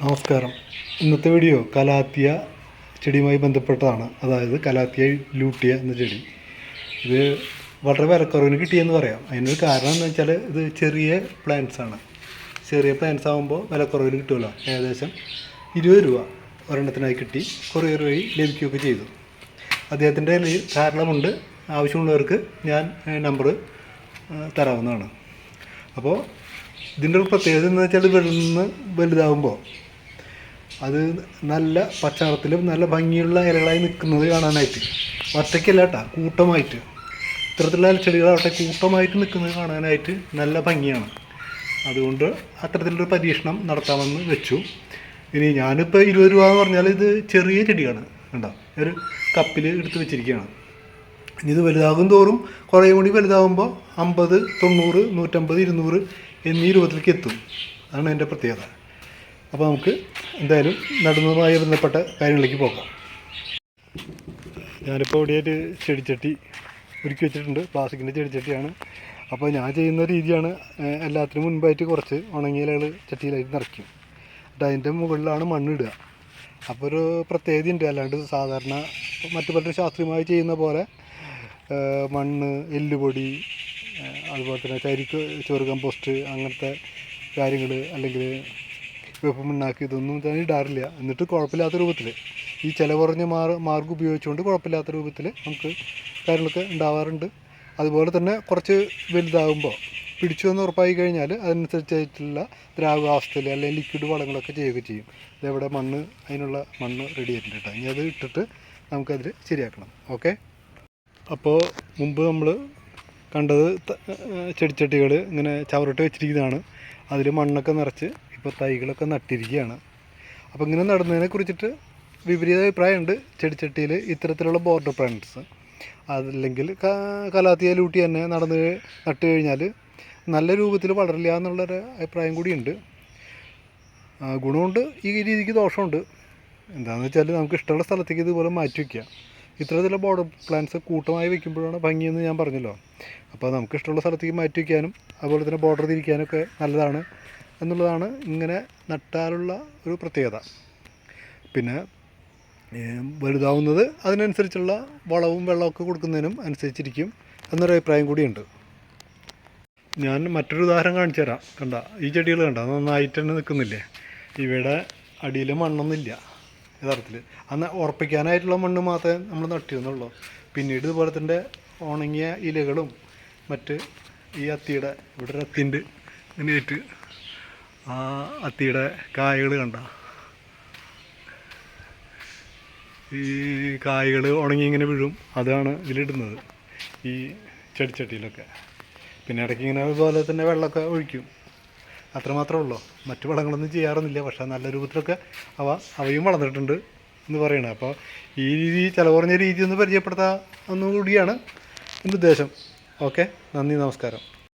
നമസ്കാരം. ഇന്നത്തെ video calathea ചെടിയുമായി ബന്ധപ്പെട്ടതാണ്. അതായത് കലാത്തിയ ലൂട്ടിയ എന്ന ചെടി. ഇത് വളരെ വിലക്കുറവിന് കിട്ടിയെന്ന് പറയാം. അതിനൊരു കാരണം എന്ന് വെച്ചാൽ ഇത് ചെറിയ പ്ലാന്റ്സ് ആണ്. ചെറിയ പ്ലാന്റ്സ് ആകുമ്പോൾ വിലക്കുറവിന് കിട്ടുമല്ലോ. ഏകദേശം ഇരുപത് രൂപ ഒരെണ്ണത്തിനായി കിട്ടി. കൊറിയർ വഴി ലഭിക്കുകയൊക്കെ ചെയ്തു. അദ്ദേഹത്തിന്റെ കയ്യിൽ ധാരാളമുണ്ട്. ആവശ്യമുള്ളവർക്ക് ഞാൻ നമ്പർ തരാവുന്നതാണ്. അപ്പോൾ ഇതിന്റെ ഒരു പ്രത്യേകത എന്ന് വെച്ചാൽ വെളുന്ന് വലുതാവുമ്പോൾ അത് നല്ല പച്ചനിറത്തിലും നല്ല ഭംഗിയുള്ള ഇലകളായി നിൽക്കുന്നത് കാണാനായിട്ട്. ഒറ്റയ്ക്കല്ല കേട്ടോ കൂട്ടമായിട്ട്. ഇത്തരത്തിലുള്ള ചെടികളാവട്ടെ കൂട്ടമായിട്ട് നിൽക്കുന്നത് കാണാനായിട്ട് നല്ല ഭംഗിയാണ്. അതുകൊണ്ട് അത്തരത്തിലൊരു പരീക്ഷണം നടത്താമെന്ന് വെച്ചു. ഇനി ഞാനിപ്പോൾ ഇരുപത് രൂപ എന്ന് പറഞ്ഞാൽ ഇത് ചെറിയ ചെടിയാണ് കണ്ടോ? ഒരു കപ്പിൽ എടുത്ത് വെച്ചിരിക്കുകയാണ്. ഇനി ഇത് വലുതാകും തോറും കുറേ കൂടി വലുതാകുമ്പോൾ അമ്പത് തൊണ്ണൂറ് നൂറ്റമ്പത് ഇരുന്നൂറ് എന്നീ രൂപത്തിലേക്ക് എത്തും. അതാണ് എന്റെ പ്രത്യേകത. അപ്പോൾ നമുക്ക് എന്തായാലും നടുന്നതുമായി ബന്ധപ്പെട്ട കാര്യങ്ങളിലേക്ക് പോകാം. ഞാനിപ്പോൾ ഇവിടെയായിട്ട് ചെടിച്ചട്ടി ഒരുക്കി വെച്ചിട്ടുണ്ട്. പ്ലാസ്റ്റിക്കിന്റെ ചെടിച്ചട്ടിയാണ്. അപ്പോൾ ഞാൻ ചെയ്യുന്ന രീതിയാണ് എല്ലാത്തിനും മുൻപായിട്ട് കുറച്ച് ഉണങ്ങിയ ഇലകൾ ചട്ടിയിലായിട്ട് നിറയ്ക്കും. എന്നിട്ട് അതിന്റെ മുകളിലാണ് മണ്ണിടുക. അപ്പോൾ ഒരു പ്രത്യേകത ഉണ്ട് അല്ലാണ്ട് സാധാരണ മറ്റു പലരും ശാസ്ത്രീയമായി ചെയ്യുന്ന പോലെ മണ്ണ് എല്ലുപൊടി അതുപോലെ തന്നെ കരിക്ക് ചോറ് കമ്പോസ്റ്റ് അങ്ങനത്തെ കാര്യങ്ങൾ അല്ലെങ്കിൽ വേപ്പ് മണ്ണാക്കി ഇതൊന്നും ഞാൻ ഇടാറില്ല. എന്നിട്ട് കുഴപ്പമില്ലാത്ത രൂപത്തിൽ ഈ ചില കുറഞ്ഞ മാർ മാർഗം ഉപയോഗിച്ചുകൊണ്ട് കുഴപ്പമില്ലാത്ത രൂപത്തിൽ നമുക്ക് കാര്യങ്ങളൊക്കെ ഉണ്ടാവാറുണ്ട്. അതുപോലെ തന്നെ കുറച്ച് വലുതാകുമ്പോൾ പിടിച്ചു എന്ന് ഉറപ്പായി കഴിഞ്ഞാൽ അതിനനുസരിച്ചായിട്ടുള്ള ദ്രാവകാവസ്ഥയിൽ അല്ലെങ്കിൽ ലിക്വിഡ് വളങ്ങളൊക്കെ ചെയ്യുക ചെയ്യും. ഇതെവിടെ മണ്ണ് അതിനുള്ള മണ്ണ് റെഡി ആയിട്ടുണ്ട് കേട്ടോ ഇനി അത് ഇട്ടിട്ട് നമുക്കതിൽ ശരിയാക്കണം. ഓക്കെ? അപ്പോൾ മുമ്പ് നമ്മൾ കണ്ടത് ചെടിച്ചട്ടികൾ ഇങ്ങനെ ചവറിട്ട് വെച്ചിരിക്കുന്നതാണ്. അതിൽ മണ്ണൊക്കെ നിറച്ച് ഇപ്പോൾ തൈകളൊക്കെ നട്ടിരിക്കുകയാണ്. അപ്പോൾ ഇങ്ങനെ നടുന്നതിനെ കുറിച്ചിട്ട് വിപരീത അഭിപ്രായമുണ്ട്. ചെടിച്ചട്ടിയിൽ ഇത്തരത്തിലുള്ള ബോർഡർ പ്ലാന്റ്സ് അതല്ലെങ്കിൽ കലാത്തിയ ലൂട്ടി തന്നെ നടന്ന് നട്ട് കഴിഞ്ഞാൽ നല്ല രൂപത്തിൽ വളരില്ല എന്നുള്ളൊരു അഭിപ്രായം കൂടിയുണ്ട്. ഗുണമുണ്ട്. ഈ രീതിക്ക് ദോഷമുണ്ട്. എന്താണെന്ന് വെച്ചാൽ നമുക്ക് ഇഷ്ടമുള്ള സ്ഥലത്തേക്ക് ഇതുപോലെ മാറ്റി വയ്ക്കുക ഇത്തരത്തിലുള്ള ബോർഡർ പ്ലാന്റ്സ് കൂട്ടമായി വെക്കുമ്പോഴാണ് ഭംഗിയെന്ന് ഞാൻ പറഞ്ഞല്ലോ. അപ്പോൾ നമുക്ക് ഇഷ്ടമുള്ള സ്ഥലത്തേക്ക് മാറ്റി വയ്ക്കാനും അതുപോലെ തന്നെ ബോർഡർ തിരിക്കാനൊക്കെ നല്ലതാണ് എന്നുള്ളതാണ് ഇങ്ങനെ നട്ടാലുള്ള ഒരു പ്രത്യേകത. പിന്നെ വലുതാവുന്നത് അതിനനുസരിച്ചുള്ള വളവും വെള്ളമൊക്കെ കൊടുക്കുന്നതിനും അനുസരിച്ചിരിക്കും എന്നൊരു അഭിപ്രായം കൂടിയുണ്ട്. ഞാൻ മറ്റൊരു ഉദാഹരണം കാണിച്ചു തരാം. കണ്ട ഈ ചെടികൾ കണ്ട? നന്നായിട്ട് തന്നെ നിൽക്കുന്നില്ലേ? ഇവിടെ അടിയിൽ മണ്ണൊന്നുമില്ല യഥാർത്ഥത്തിൽ അന്ന് ഉറപ്പിക്കാനായിട്ടുള്ള മണ്ണ് മാത്രമേ നമ്മൾ നട്ടിരുന്നുള്ളൂ. പിന്നീട് ഇതുപോലെ തന്നെ ഉണങ്ങിയ ഇലകളും മറ്റ് ഈ അത്തിയുടെ ഇവിടെ ഒരു അത്തിന്റെ ഇങ്ങനെയായിട്ട് ആ അത്തിയുടെ കായകൾ കണ്ട. ഈ കായകൾ ഉണങ്ങി ഇങ്ങനെ വീഴും. അതാണ് ഇതിലിടുന്നത്. ഈ ചെടിച്ചട്ടിയിലൊക്കെ. പിന്നെ ഇടയ്ക്ക് ഇങ്ങനെ അതുപോലെ തന്നെ വെള്ളമൊക്കെ ഒഴിക്കും. അത്രമാത്രമേ ഉള്ളൂ. മറ്റു വളങ്ങളൊന്നും ചെയ്യാറൊന്നുമില്ല. പക്ഷേ നല്ല രൂപത്തിലൊക്കെ അവ അവയും വളർന്നിട്ടുണ്ട് എന്ന് പറയണത് അപ്പോൾ ഈ രീതി ചിലവ് കുറഞ്ഞ രീതി ഒന്ന് പരിചയപ്പെടുത്താം എന്നുകൂടിയാണ് എന്റെ ഉദ്ദേശം. ഓക്കെ? നന്ദി നമസ്കാരം.